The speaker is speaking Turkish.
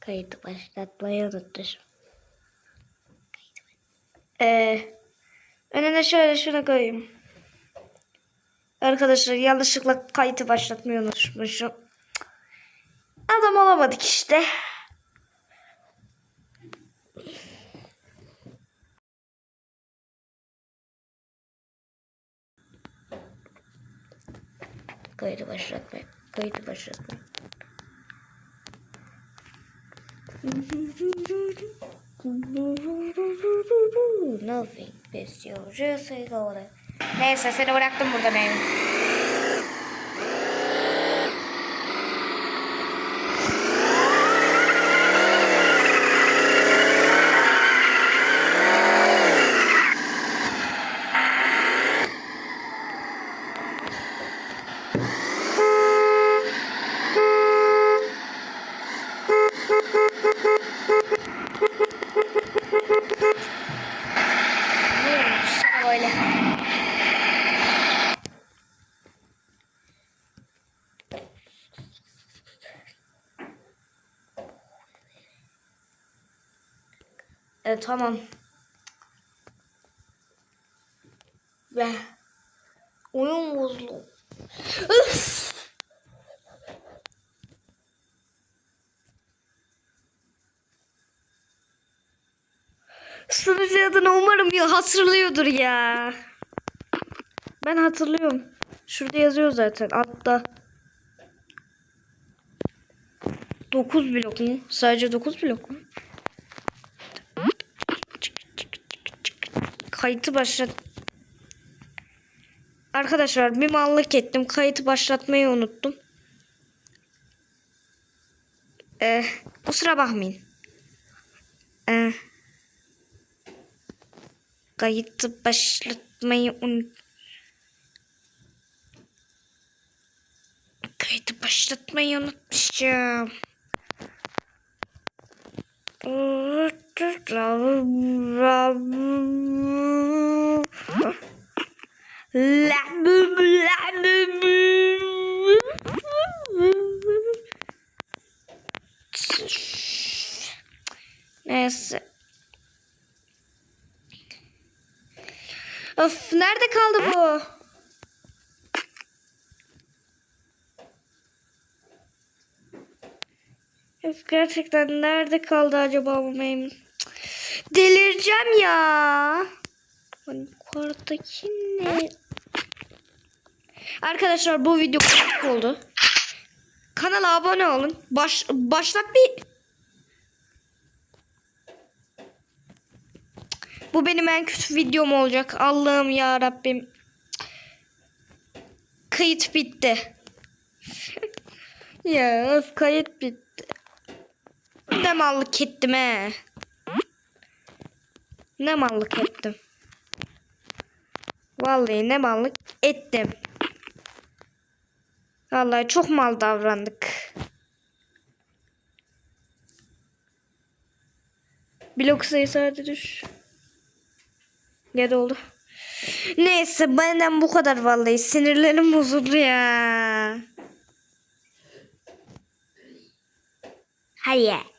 Kayıt başlatmayı unutmuşum. Ee, önüne şöyle şunu koyayım. Arkadaşlar yanlışlıkla kayıtı başlatmayı unutmuşum. Adam olamadık işte. Kayıtı başlatmayı. Kayıtı başlatmayı. Nothing just Neyse seni bıraktım burada benim. E, tamam. Ve oyun bozuldu. Üf! Sunucu umarım ya hatırlıyordur ya. Ben hatırlıyorum. Şurada yazıyor zaten altta. 9 blok mu? Sadece 9 blok mu? Kayıtı başlat. Arkadaşlar bir mallık ettim. Kayıtı başlatmayı unuttum. Ee, kusura bakmayın. Ee, kayıtı başlatmayı unut. Kayıtı başlatmayı unutmuşum. Neyse. Of nerede kaldı bu? Of gerçekten nerede kaldı acaba bu meymun? Delireceğim ya. Hani yukarıdaki ne? Arkadaşlar bu video oldu. Kanala abone olun. Baş, başlat bir. Bu benim en kötü videom olacak. Allah'ım ya Rabbim. Kayıt bitti. ya öf, kayıt bitti. Ne mallık ettim he. Ne mallık ettim. Vallahi ne mallık ettim. Vallahi çok mal davrandık. Blok sayısı hadi düş. Gel oldu. Neyse benden bu kadar vallahi sinirlerim bozuldu ya. Hayır.